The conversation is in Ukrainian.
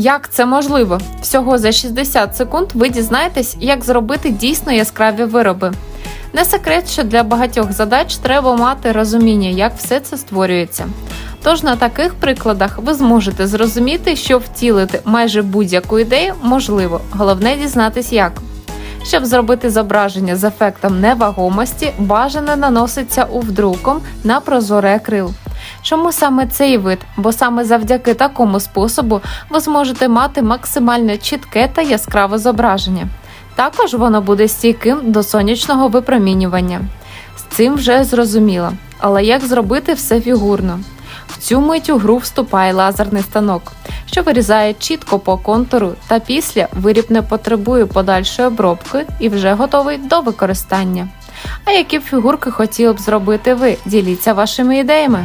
Як це можливо? Всього за 60 секунд ви дізнаєтесь, як зробити дійсно яскраві вироби. Не секрет, що для багатьох задач треба мати розуміння, як все це створюється. Тож на таких прикладах ви зможете зрозуміти, що втілити майже будь-яку ідею можливо, головне дізнатись як. Щоб зробити зображення з ефектом невагомості, бажано наноситься у вдруком на прозорий акрил. Чому саме цей вид? Бо саме завдяки такому способу ви зможете мати максимально чітке та яскраве зображення. Також воно буде стійким до сонячного випромінювання. З цим вже зрозуміло. Але як зробити все фігурно? В цю мить у гру вступає лазерний станок, що вирізає чітко по контуру, та після виріб не потребує подальшої обробки і вже готовий до використання. А які б фігурки хотіли б зробити ви? Діліться вашими ідеями.